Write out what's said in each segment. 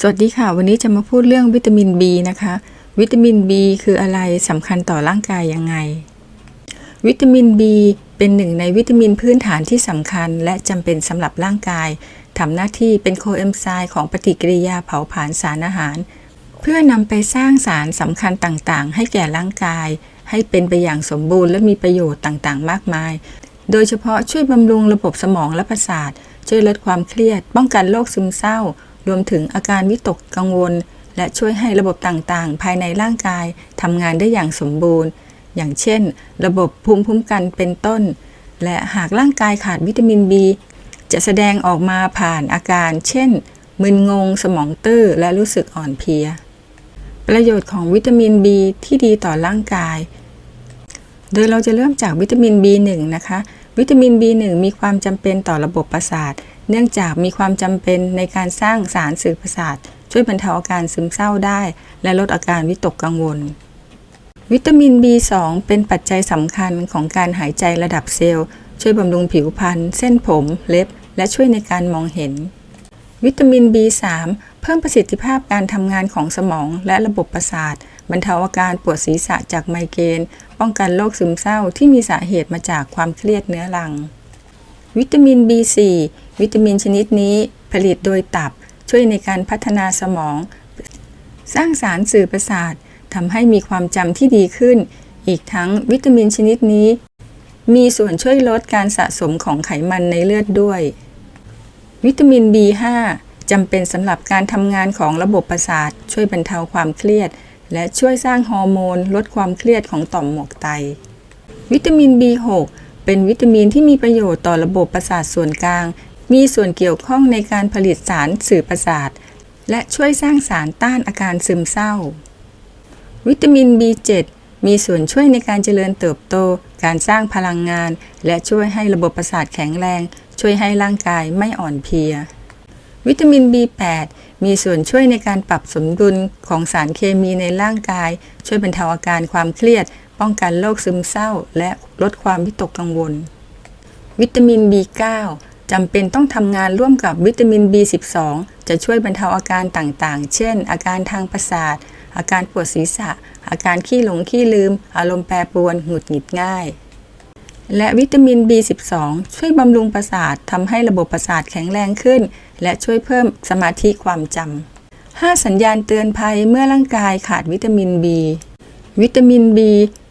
สวัสดีค่ะ วันนี้จะมาพูดเรื่องวิตามิน B นะคะ วิตามิน B คืออะไรสำคัญต่อร่างกายยังไง วิตามิน B เป็นหนึ่งในวิตามินพื้นฐานที่สำคัญ และจำเป็นสำหรับร่างกายทำหน้าที่เป็นโคเอนไซม์ของปฏิกิริยาเผาผลาญสารอาหาร เพื่อนำไปสร้างสารสำคัญต่างๆ ให้แก่ร่างกาย ให้เป็นไปอย่างสมบูรณ์และมีประโยชน์ต่างๆ มากมาย โดยเฉพาะช่วยบำรุงระบบสมองและประสาทช่วยลดความเครียด ป้องกันโรคซึมเศร้า รวมถึงอาการวิตกกังวล และช่วยให้ระบบต่างๆ ภายในร่างกายทำงานได้อย่างสมบูรณ์ อย่างเช่น ระบบภูมิคุ้มกันเป็นต้น และหากร่างกายขาดวิตามิน B จะแสดงออกมาผ่านอาการ เช่น มึนงง สมองตื้อ และรู้สึกอ่อนเพลีย ประโยชน์ของวิตามิน B ที่ดีต่อร่างกาย โดยเราจะเริ่มจากวิตามิน B1 นะคะ วิตามิน B1 มีความจำเป็นต่อระบบประสาท เนื่องจากมีความจำเป็นในการสร้างสารสื่อประสาท ช่วยบรรเทาอาการซึมเศร้าได้ และลดอาการวิตกกังวล วิตามิน B2 เป็นปัจจัยสำคัญของการหายใจระดับเซลล์ ช่วยบำรุงผิวพรรณเส้นผม เล็บ และช่วยในการมองเห็น วิตามิน B3 เพิ่มประสิทธิภาพการทำงานของสมองและระบบประสาทบรรเทาอาการปวดศีรษะจากไมเกรนป้องกันโรคซึมเศร้าที่มีสาเหตุมาจากความเครียดเนื้อรัง วิตามิน B4 วิตามินชนิดนี้ผลิตโดยตับช่วยในการพัฒนาสมอง สร้างสารสื่อประสาททำให้มีความจำที่ดีขึ้น อีกทั้งวิตามินชนิดนี้ มีส่วนช่วยลดการสะสมของไขมันในเลือดด้วย วิตามิน B5 จำเป็นสำหรับการทำงานของระบบประสาท ช่วยบรรเทาความเครียด และช่วยสร้างฮอร์โมน ลดความเครียดของต่อมหมวกไต วิตามิน B6 เป็นวิตามินที่มีประโยชน์ต่อระบบประสาทส่วนกลาง มีส่วนเกี่ยวข้องในการผลิตสารสื่อประสาท และช่วยสร้างสารต้านอาการซึมเศร้า วิตามิน B7 มีส่วนช่วยในการเจริญเติบโต การสร้างพลังงาน และช่วยให้ระบบประสาทแข็งแรง ช่วยให้ร่างกายไม่อ่อนเพลีย วิตามิน B8 มีส่วนช่วยในการปรับสมดุลของสารเคมีในร่างกาย ช่วยบรรเทาอาการความเครียด ป้องกันโรคซึมเศร้า และลดความวิตกกังวล วิตามิน B9 จำเป็นต้องทำงานร่วมกับวิตามิน B12 จะช่วยบรรเทาอาการต่างๆ เช่น อาการทางประสาท อาการปวดศีรษะ อาการขี้หลงขี้ลืม อารมณ์แปรปรวน หงุดหงิดง่าย และวิตามิน B12 ช่วยบำรุงประสาททำให้ระบบประสาทแข็งแรงขึ้น และช่วยเพิ่มสมาธิความจำ 5 สัญญาณเตือนภัยเมื่อร่างกายขาดวิตามิน B วิตามิน B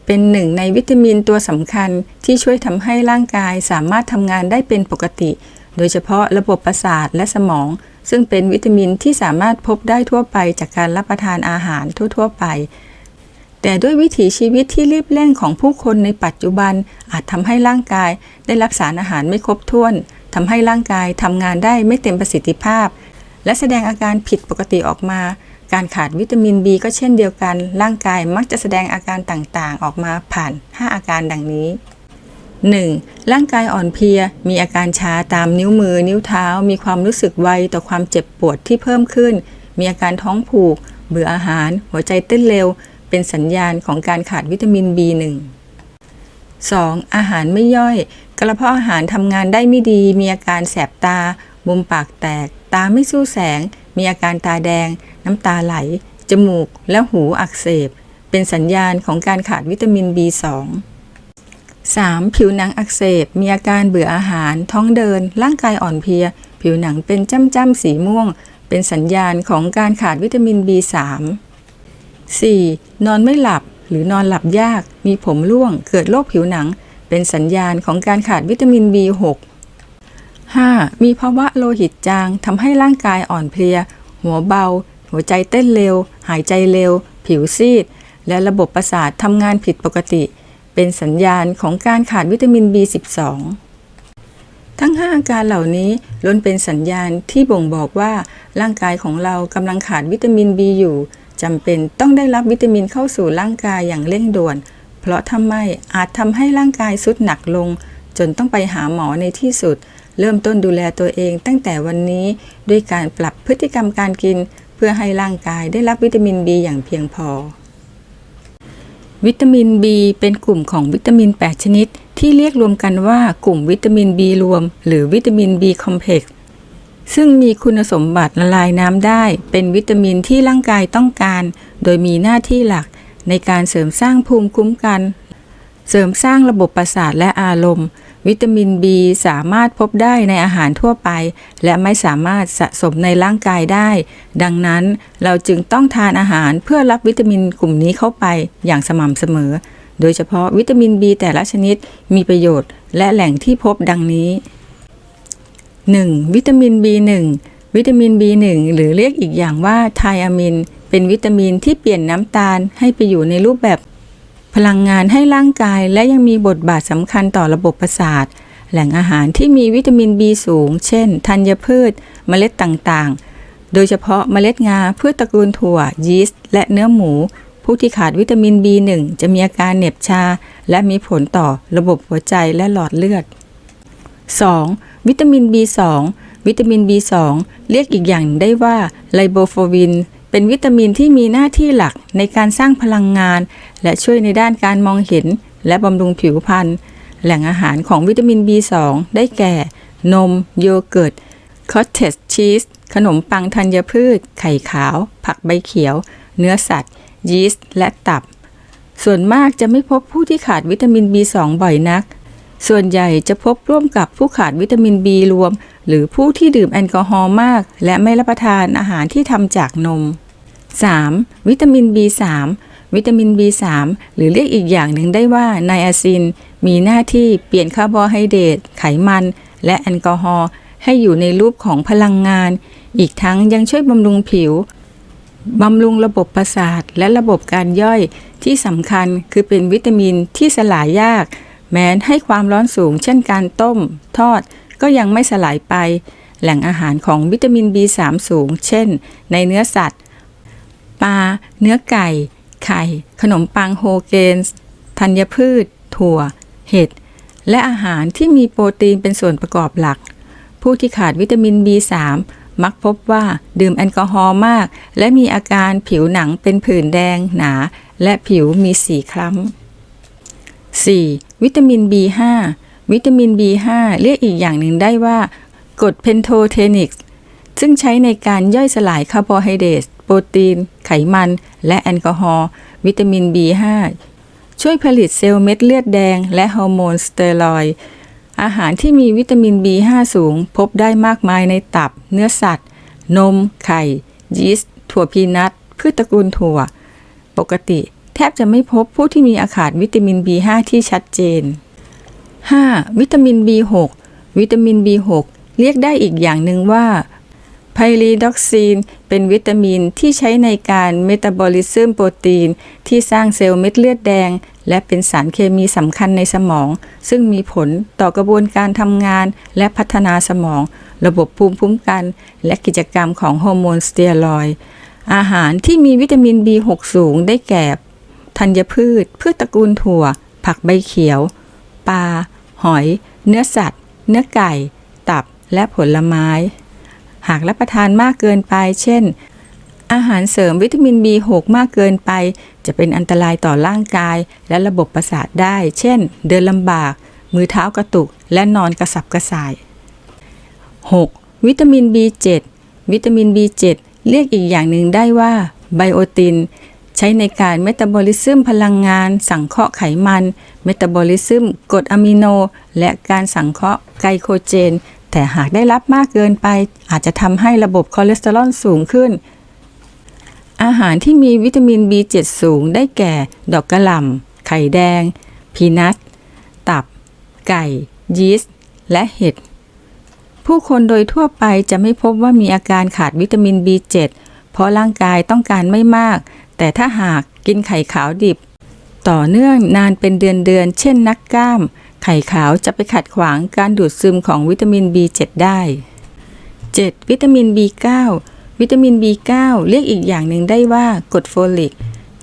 เป็นหนึ่งในวิตามินตัวสำคัญที่ช่วยทำให้ร่างกายสามารถทำงานได้เป็นปกติ โดยเฉพาะระบบประสาทและสมอง ซึ่งเป็นวิตามินที่สามารถพบได้ทั่วไปจากการรับประทานอาหารทั่ว ๆ ไป แต่ด้วยวิถีชีวิตที่รีบเร่งของผู้คนในปัจจุบันอาจทำให้ร่างกายได้รับสารอาหารไม่ครบถ้วนทำให้ร่างกายทำงานได้ไม่เต็มประสิทธิภาพ และแสดงอาการผิดปกติออกมา การขาดวิตามิน B ก็เช่นเดียวกัน ร่างกายมักจะแสดงอาการต่างๆ ออกมาผ่าน 5 อาการดังนี้ 1. ร่างกายอ่อนเพลีย มีอาการชาตามนิ้วมือ นิ้วเท้า มีความรู้สึกไวต่อความเจ็บปวดที่เพิ่มขึ้น มีอาการท้องผูก เบื่ออาหาร หัวใจเต้นเร็ว เป็นสัญญาณของการขาดวิตามิน B1 2. อาหารไม่ย่อย กระเพาะอาหารทำงานได้ไม่ดี มีอาการแสบตา มุมปากแตก ตาไม่สู้แสง มีอาการตาแดง น้ำตาไหล จมูกและหูอักเสบ เป็นสัญญาณของการขาดวิตามิน B2 3. ผิวหนังอักเสบ มีอาการเบื่ออาหาร ท้องเดิน ร่างกายอ่อนเพลีย ผิวหนังเป็นจ้ำๆสีม่วง เป็นสัญญาณของการขาดวิตามิน B3 4. นอนไม่หลับหรือนอนหลับยาก มีผมร่วง เกิดโรคผิวหนัง เป็นสัญญาณของการขาดวิตามิน B6 5. มีภาวะโลหิตจางทำให้ร่างกายอ่อนเพลีย หัวเบา หัวใจเต้นเร็ว หายใจเร็ว ผิวซีด และระบบประสาททำงานผิดปกติ เป็นสัญญาณของการขาดวิตามิน B12 ทั้ง 5 อาการเหล่านี้ล้วนเป็นสัญญาณที่บ่งบอกว่าร่างกายของเรากำลังขาดวิตามิน B อยู่จำเป็นต้องได้รับวิตามินเข้าสู่ร่างกายอย่างเร่งด่วน เพราะทำไมอาจทำให้ร่างกายสุดหนักลง จนต้องไปหาหมอในที่สุด เริ่มต้นดูแลตัวเองตั้งแต่วันนี้ด้วยการปรับพฤติกรรมการกิน เพื่อให้ร่างกายได้รับวิตามิน B อย่างเพียงพอ วิตามิน B เป็นกลุ่มของวิตามิน 8 ชนิด ที่เรียกรวมกันว่ากลุ่มวิตามิน B รวม หรือวิตามิน B คอมเพล็กซ์ซึ่งมีคุณสมบัติละลายน้ำได้ เป็นวิตามินที่ร่างกายต้องการ โดยมีหน้าที่หลักในการเสริมสร้างภูมิคุ้มกัน เสริมสร้างระบบประสาทและอารมณ์ วิตามิน B สามารถพบได้ในอาหารทั่วไป และไม่สามารถสะสมในร่างกายได้ ดังนั้นเราจึงต้องทานอาหารเพื่อรับวิตามินกลุ่มนี้เข้าไปอย่างสม่ำเสมอ โดยเฉพาะวิตามิน B แต่ละชนิดมีประโยชน์และแหล่งที่พบดังนี้ 1. วิตามิน B1 วิตามิน B1 หรือเรียกอีกอย่างว่าไทอะมิน เป็นวิตามินที่เปลี่ยนน้ำตาลให้ไปอยู่ในรูปแบบ พลังงานให้ร่างกายและยังมีบทบาทสำคัญต่อระบบประสาท แหล่งอาหารที่มีวิตามิน B สูง เช่น ธัญพืช เมล็ดต่างๆ โดยเฉพาะเมล็ดงาพืชตระกูลถั่ว ยีสต์ และเนื้อหมู ผู้ที่ขาดวิตามิน B1 จะมีอาการเหน็บชา และมีผลต่อระบบหัวใจและหลอดเลือด 2. วิตามิน B2 วิตามิน B2 เรียกอีกอย่างได้ว่าไลโบโฟวิน เป็นวิตามินที่มีหน้าที่หลักในการสร้างพลังงาน และช่วยในด้านการมองเห็น และบำรุงผิวพรรณแหล่งอาหารของวิตามิน B2 ได้แก่ นม โยเกิร์ตคอตเทจชีสขนมปังธัญพืช ไข่ขาว ผักใบเขียว เนื้อสัตว์ ยีสต์ และตับ ส่วนมากจะไม่พบผู้ที่ขาดวิตามิน B2 บ่อยนัก ส่วนใหญ่จะพบร่วมกับผู้ขาดวิตามิน B รวม หรือผู้ที่ดื่มแอลกอฮอล์มาก และไม่รับประทานอาหารที่ทำจากนม 3. วิตามิน B3 วิตามิน B3 หรือเรียกอีกอย่างหนึ่งได้ว่าไนอาซิน มีหน้าที่เปลี่ยนคาร์โบไฮเดรตไขมัน และแอลกอฮอล์ให้อยู่ในรูปของพลังงาน อีกทั้งยังช่วยบำรุงผิวบำรุงระบบประสาทและระบบการย่อยที่สำคัญคือเป็นวิตามินที่สลายยาก แม้ให้ความร้อนสูง เช่นการต้ม ทอดก็ยังไม่สลายไป แหล่งอาหารของวิตามิน B3 สูง เช่น ในเนื้อสัตว์ปลาเนื้อไก่ ไข่ ขนมปังโฮเกนส์ธัญพืช ถั่ว เห็ด และอาหารที่มีโปรตีนเป็นส่วนประกอบหลัก ผู้ที่ขาดวิตามิน B3 มักพบว่าดื่มแอลกอฮอล์มาก และมีอาการผิวหนังเป็นผื่นแดงหนา และผิวมีสีคล้ำ 4. วิตามิน B5 วิตามิน B5 เรียกอีกอย่างหนึ่งได้ว่ากรดเพนโทเทนิกส์ซึ่งใช้ในการย่อยสลายคาร์โบไฮเดรตโปรตีน ไขมัน และแอลกอฮอล์วิตามิน B5 ช่วยผลิตเซลล์เม็ดเลือดแดง และฮอร์โมนสเตียรอยอาหารที่มีวิตามิน B5 สูง พบได้มากมายในตับ เนื้อสัตว์ นม ไข่ ยีสต์ ถั่วพีนัทพืชตระกูลถั่ว ปกติ แทบจะไม่พบผู้ที่มีอาขาดวิตามิน B5 ที่ชัดเจน 5. วิตามิน B6 วิตามิน B6 เรียกได้อีกอย่างหนึ่งว่าไพรีด็อกซีน เป็นวิตามินที่ใช้ในการเมตาบอลิซึมโปรตีน ที่สร้างเซลล์เม็ดเลือดแดง และเป็นสารเคมีสำคัญในสมอง ซึ่งมีผลต่อกระบวนการทำงาน และพัฒนาสมอง ระบบภูมิคุ้มกัน และกิจกรรมของฮอร์โมนสเตียรอยอาหารที่มีวิตามิน B6 สูงได้แก่ ธัญพืช พืชตระกูลถั่ว ผักใบเขียว ปลา หอย เนื้อสัตว์ เนื้อไก่ ตับ และผลไม้ หากรับประทานมากเกินไป เช่น อาหารเสริมวิตามิน B6 มากเกินไป จะเป็นอันตรายต่อร่างกาย และระบบประสาทได้ เช่น เดินลำบาก มือเท้ากระตุก และนอนกระสับกระส่าย 6. วิตามิน B7 วิตามิน B7 เรียกอีกอย่างหนึ่งได้ว่าไบโอติน ใช้ในการเมตาบอลิซึมพลังงาน สังเคราะห์ไขมัน เมตาบอลิซึมกรดอะมิโน และการสังเคราะห์ไกลโคเจน แต่หากได้รับมากเกินไป อาจจะทำให้ระบบคอเลสเตอรอลสูงขึ้น อาหารที่มีวิตามิน B7 สูงได้แก่ ดอกกระหล่ำไข่แดง พีนัทตับ ไก่ ยีสต์ และเห็ดผู้คนโดยทั่วไปจะไม่พบว่ามีอาการขาดวิตามิน B7 เพราะร่างกายต้องการไม่มาก แต่ถ้าหากกินไข่ขาวดิบ ต่อเนื่องนานเป็นเดือนๆเช่นนักกล้าม ไข่ขาวจะไปขัดขวางการดูดซึมของวิตามิน B7 ได้ 7. วิตามิน B9 วิตามิน B9 เรียกอีกอย่างหนึ่งได้ว่ากรดโฟลิก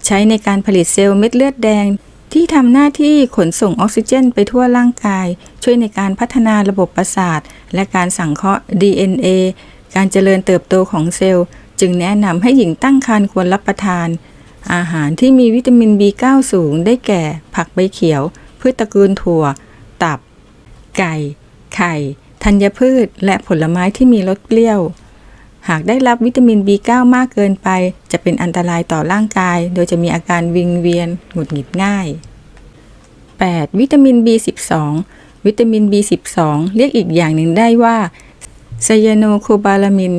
ใช้ในการผลิตเซลล์เม็ดเลือดแดง ที่ทำหน้าที่ขนส่งออกซิเจนไปทั่วร่างกาย ช่วยในการพัฒนาระบบประสาท และการสังเคราะห์ DNA การเจริญเติบโตของเซลล์ จึงแนะนำให้หญิงตั้งครรภ์ควรรับประทาน อาหารที่มีวิตามิน B9 สูงได้แก่ ผักใบเขียว พืชตระกูลถั่ว ตับ ไก่ ไข่ ธัญพืช และผลไม้ที่มีรสเปรี้ยว หากได้รับวิตามิน B9 มากเกินไป จะเป็นอันตรายต่อร่างกาย โดยจะมีอาการวิงเวียน หงุดหงิดง่าย 8. วิตามิน B12 วิตามิน B12 เรียกอีกอย่างหนึ่งได้ว่าไซยาโนโคบาลามิน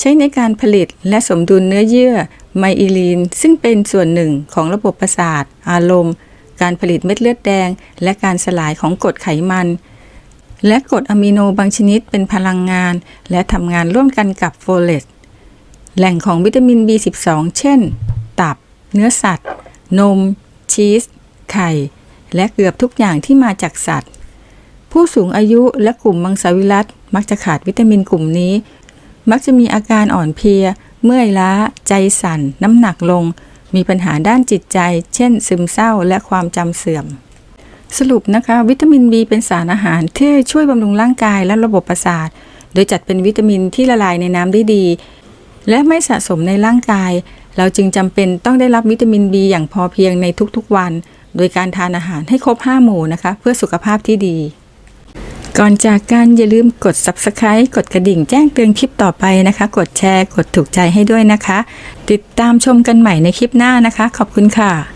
ใช้ในการผลิตและสมดุลเนื้อเยื่อไมอิลีน ซึ่งเป็นส่วนหนึ่งของระบบประสาท อารมณ์ การผลิตเม็ดเลือดแดง และการสลายของกรดไขมัน และกรดอะมิโนบางชนิดเป็นพลังงาน และทำงานร่วมกันกับโฟเลตแหล่งของวิตามิน B12 เช่น ตับ เนื้อสัตว์ นม ชีส ไข่ และเกือบทุกอย่างที่มาจากสัตว์ ผู้สูงอายุและกลุ่มมังสวิรัตมักจะขาดวิตามินกลุ่มนี้ มักจะมีอาการอ่อนเพลีย เมื่อยล้า ใจสั่น น้ำหนักลง มีปัญหาด้านจิตใจ เช่น ซึมเศร้าและความจำเสื่อม สรุปนะคะ วิตามิน B เป็นสารอาหารที่ช่วยบำรุงร่างกายและระบบประสาท โดยจัดเป็นวิตามินที่ละลายในน้ำได้ดี และไม่สะสมในร่างกาย เราจึงจำเป็นต้องได้รับวิตามิน B อย่างพอเพียงในทุกๆวัน โดยการทานอาหารให้ครบ 5 หมู่นะคะ เพื่อสุขภาพที่ดี ก่อนจากกันอย่าลืมกด subscribe กดกระดิ่งแจ้งเตือนคลิปต่อไปนะคะ กดแชร์ กดถูกใจให้ด้วยนะคะ ติดตามชมกันใหม่ในคลิปหน้านะคะ ขอบคุณค่ะ